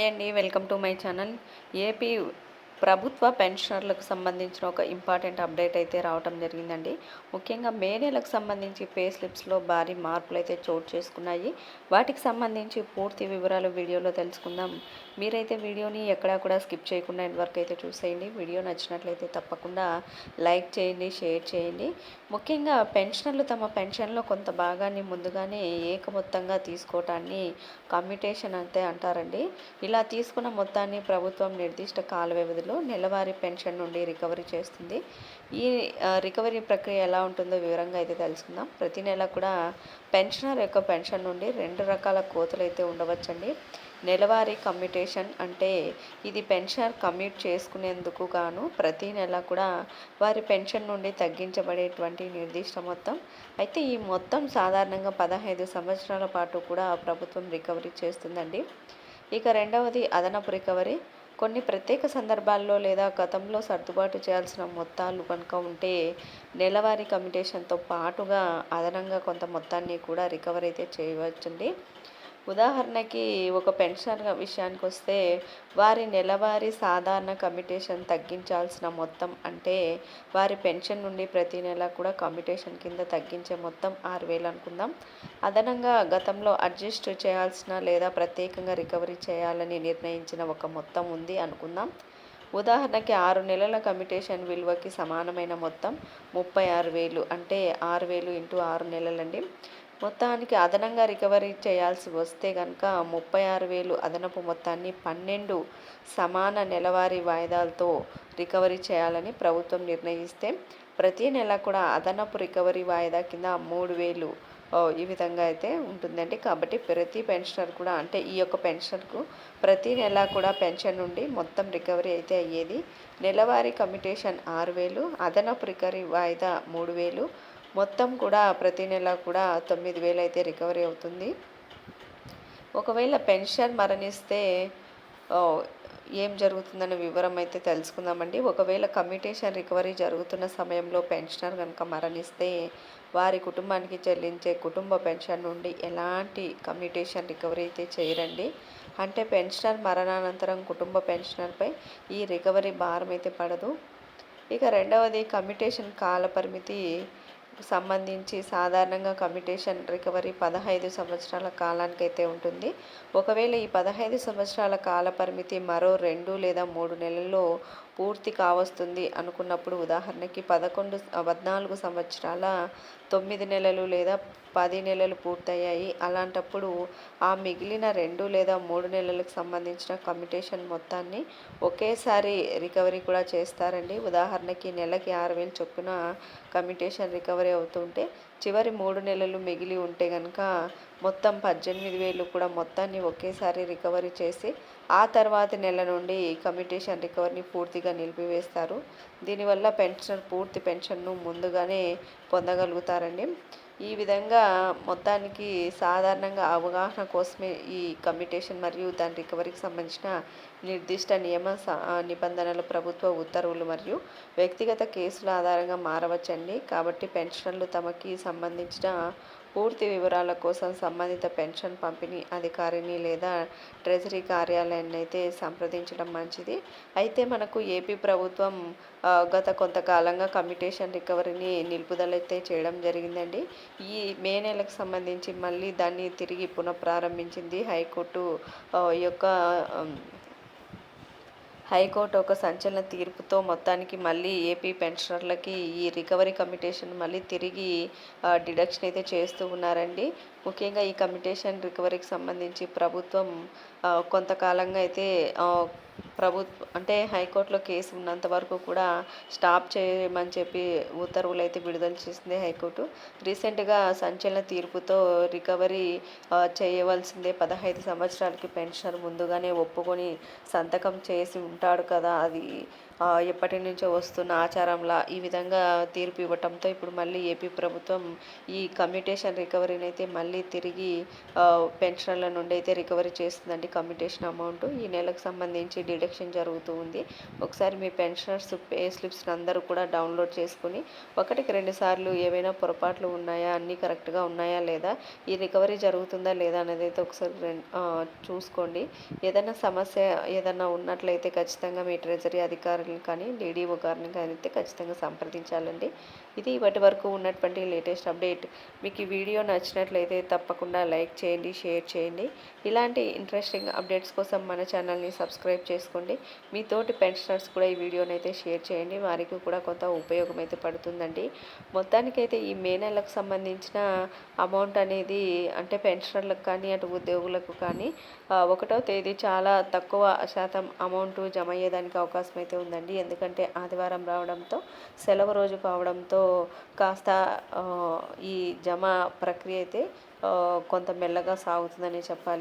అండి welcome to my channel. AP ప్రభుత్వ పెన్షనర్లకు సంబంధించిన ఒక ఇంపార్టెంట్ అప్డేట్ అయితే రావటం జరిగిందండి. ముఖ్యంగా మే నెలకు సంబంధించి పే స్లిప్స్లో భారీ మార్పులు అయితే చోటు చేసుకున్నాయి. వాటికి సంబంధించి పూర్తి వివరాలు వీడియోలో తెలుసుకుందాం. మీరైతే వీడియోని ఎక్కడా కూడా స్కిప్ చేయకుండా వరకు అయితే చూసేయండి. వీడియో నచ్చినట్లయితే తప్పకుండా లైక్ చేయండి షేర్ చేయండి. ముఖ్యంగా పెన్షనర్లు తమ పెన్షన్లో కొంత భాగాన్ని ముందుగానే ఏకమొత్తంగా తీసుకోవటాన్ని కమ్యూటేషన్ అంటే అంటారండి. ఇలా తీసుకున్న మొత్తాన్ని ప్రభుత్వం నిర్దిష్ట కాల వ్యవధిలో నెలవారీ పెన్షన్ నుండి రికవరీ చేస్తుంది. ఈ రికవరీ ప్రక్రియ ఎలా ఉంటుందో వివరంగా అయితే తెలుసుకుందాం. ప్రతి నెల కూడా పెన్షనర్ యొక్క పెన్షన్ నుండి రెండు రకాల కోతలు అయితే ఉండవచ్చండి. నెలవారీ కమ్యూటేషన్ అంటే ఇది పెన్షనర్ కమ్యూట్ చేసుకునేందుకు గాను ప్రతి నెల కూడా వారి పెన్షన్ నుండి తగ్గించబడేటువంటి నిర్దిష్ట మొత్తం. అయితే ఈ మొత్తం సాధారణంగా పదహైదు సంవత్సరాల పాటు కూడా ప్రభుత్వం రికవరీ చేస్తుందండి. ఇక రెండవది అదనపు రికవరీ. కొన్ని ప్రత్యేక సందర్భాల్లో లేదా గతంలో సర్దుబాటు చేయాల్సిన మొత్తాలు కనుక ఉంటే నెలవారీ కమిటేషన్తో పాటుగా అదనంగా కొంత మొత్తాన్ని కూడా రికవర్ అయితే చేయవచ్చండి. ఉదాహరణకి ఒక పెన్షన్ విషయానికి వస్తే వారి నెలవారీ సాధారణ కమిటేషన్ తగ్గించాల్సిన మొత్తం అంటే వారి పెన్షన్ నుండి ప్రతి నెల కూడా కమిటేషన్ కింద తగ్గించే మొత్తం ఆరు వేలు అనుకుందాం. అదనంగా గతంలో అడ్జస్ట్ చేయాల్సిన లేదా ప్రత్యేకంగా రికవరీ చేయాలని నిర్ణయించిన ఒక మొత్తం ఉంది అనుకుందాం. ఉదాహరణకి ఆరు నెలల కమిటేషన్ విలువకి సమానమైన మొత్తం ముప్పై ఆరు వేలు అంటే ఆరు వేలు ఇంటూ ఆరు నెలలండి. మొత్తానికి అదనంగా రికవరీ చేయాల్సి వస్తే కనుక ముప్పై ఆరు వేలు అదనపు మొత్తాన్ని పన్నెండు సమాన నెలవారీ వాయిదాలతో రికవరీ చేయాలని ప్రభుత్వం నిర్ణయిస్తే ప్రతి నెల కూడా అదనపు రికవరీ వాయిదా కింద మూడు వేలు ఈ విధంగా అయితే ఉంటుందండి. కాబట్టి ప్రతి పెన్షనర్ కూడా అంటే ఈ యొక్క పెన్షన్కు ప్రతి నెల కూడా పెన్షన్ నుండి మొత్తం రికవరీ అయితే అయ్యేది. నెలవారీ కమిటేషన్ ఆరు వేలు అదనపు రికవరీ వాయిదా మూడు వేలు మొత్తం కూడా ప్రతి నెల కూడా తొమ్మిది వేలు అయితే రికవరీ అవుతుంది. ఒకవేళ పెన్షన్ మరణిస్తే ఏం జరుగుతుందనే వివరం అయితే తెలుసుకుందామండి. ఒకవేళ కమ్యూటేషన్ రికవరీ జరుగుతున్న సమయంలో పెన్షనర్ కనుక మరణిస్తే వారి కుటుంబానికి చెల్లించే కుటుంబ పెన్షన్ నుండి ఎలాంటి కమ్యూటేషన్ రికవరీ అయితే చేయరండి. అంటే పెన్షనర్ మరణానంతరం కుటుంబ పెన్షనర్పై ఈ రికవరీ భారం అయితే పడదు. ఇక రెండవది కమ్యూటేషన్ కాల పరిమితి సంబంధించి సాధారణంగా కమ్యూటేషన్ రికవరీ పదహైదు సంవత్సరాల కాలానికి అయితే ఉంటుంది. ఒకవేళ ఈ పదహైదు సంవత్సరాల కాల పరిమితి మరో రెండు లేదా మూడు నెలల్లో పూర్తి కావస్తుంది అనుకున్నప్పుడు ఉదాహరణకి పదకొండు పద్నాలుగు సంవత్సరాల తొమ్మిది నెలలు లేదా పది నెలలు పూర్తయ్యాయి. అలాంటప్పుడు ఆ మిగిలిన రెండు లేదా మూడు నెలలకు సంబంధించిన కమ్యూటేషన్ మొత్తాన్ని ఒకేసారి రికవరీ కూడా చేస్తారండి. ఉదాహరణకి నెలకి ఆరు వేలు చొప్పున కమ్యూటేషన్ రికవరీ అవుతుంటే చివరి మూడు నెలలు మిగిలి ఉంటే కనుక మొత్తం పద్దెనిమిది వేలు కూడా మొత్తాన్ని ఒకేసారి రికవరీ చేసి ఆ తర్వాతి నెల నుండి కమ్యూటేషన్ రికవరీని పూర్తిగా నిలిపివేస్తారు. దీనివల్ల పెన్షన్ పూర్తి పెన్షన్ను ముందుగానే పొందగలుగుతారండి. ఈ విధంగా మొత్తానికి సాధారణంగా అవగాహన కోసమే ఈ కమ్యూటేషన్ మరియు దాని రికవరీకి సంబంధించిన నిర్దిష్ట నియమ నిబంధనలు ప్రభుత్వ ఉత్తర్వులు మరియు వ్యక్తిగత కేసుల ఆధారంగా మారవచ్చండి. కాబట్టి పెన్షన్లు తమకి సంబంధించిన పూర్తి వివరాల కోసం సంబంధిత పెన్షన్ పంపిణీ అధికారిని లేదా ట్రెజరీ కార్యాలయాన్ని అయితే సంప్రదించడం మంచిది. అయితే మనకు ఏపీ ప్రభుత్వం గత కొంతకాలంగా కమ్యూటేషన్ రికవరీని నిలుపుదలైతే చేయడం జరిగిందండి. ఈ మే నెలకు సంబంధించి మళ్ళీ దాన్ని తిరిగి పునఃప్రారంభించింది హైకోర్టు యొక్క హైకోర్టు ఒక సంచలన తీర్పుతో మొత్తానికి మళ్ళీ ఏపీ పెన్షనర్లకి ఈ రికవరీ కమిటేషన్ మళ్ళీ తిరిగి డిడక్షన్ అయితే చేస్తూ ఉన్నారండి. ముఖ్యంగా ఈ కమిటేషన్ రికవరీకి సంబంధించి ప్రభుత్వం కొంతకాలంగా అయితే ప్రభుత్వం అంటే హైకోర్టులో కేసు ఉన్నంత వరకు కూడా స్టాప్ చేయమని చెప్పి ఉత్తర్వులు అయితే విడుదల చేసింది హైకోర్టు. రీసెంట్గా సంచలన తీర్పుతో రికవరీ చేయవలసిందే పదహైదు సంవత్సరాలకి పెన్షనర్ ముందుగానే ఒప్పుకొని సంతకం చేసి ఉంటాడు కదా అది. ఎప్పటి నుంచో వస్తున్న ఆచారంలా ఈ విధంగా తీర్పు ఇవ్వటంతో ఇప్పుడు మళ్ళీ ఏపీ ప్రభుత్వం ఈ కమ్యూటేషన్ రికవరీని అయితే మళ్ళీ తిరిగి పెన్షన్ల నుండి అయితే రికవరీ చేస్తుందండి కమ్యూటేషన్ అమౌంట్. ఈ నెలకు సంబంధించి డిడక్షన్ జరుగుతూ ఉంది. ఒకసారి మీ పెన్షనర్స్ పే స్లిప్స్ అందరూ కూడా డౌన్లోడ్ చేసుకుని ఒకటికి రెండు సార్లు ఏవైనా పొరపాట్లు ఉన్నాయా అన్నీ కరెక్ట్గా ఉన్నాయా లేదా ఈ రికవరీ జరుగుతుందా లేదా అనేది అయితే ఒకసారి చూసుకోండి. ఏదైనా సమస్య ఏదైనా ఉన్నట్లయితే ఖచ్చితంగా మీ ట్రెజరీ అధికారులను కానీ డీడీఓ గారిని కానీ అయితే ఖచ్చితంగా సంప్రదించాలండి. ఇది ఇప్పటి వరకు ఉన్నటువంటి లేటెస్ట్ అప్డేట్. మీకు ఈ వీడియో నచ్చినట్లయితే తప్పకుండా లైక్ చేయండి షేర్ చేయండి. ఇలాంటి ఇంట్రెస్టింగ్ అప్డేట్స్ కోసం మన ఛానల్ని సబ్స్క్రైబ్ చేసుకోండి. మీ తోటి పెన్షనర్స్ కూడా ఈ వీడియోని అయితే షేర్ చేయండి. వారికి కూడా కొంత ఉపయోగం అయితే పడుతుందండి. మొత్తానికైతే ఈ మే నెలకు సంబంధించిన అమౌంట్ అనేది అంటే పెన్షనర్లకు కానీ అటు ఉద్యోగులకు కానీ ఒకటో తేదీ చాలా తక్కువ శాతం అమౌంట్ జమ అయ్యేదానికి అవకాశం అయితే ఉందండి. ఎందుకంటే ఆదివారం రావడంతో సెలవు రోజు కావడంతో కాస్త ఆ, ఈ జమ ప్రక్రియ అయితే కొంత మెల్లగా సాగుతుందని చెప్పాలి.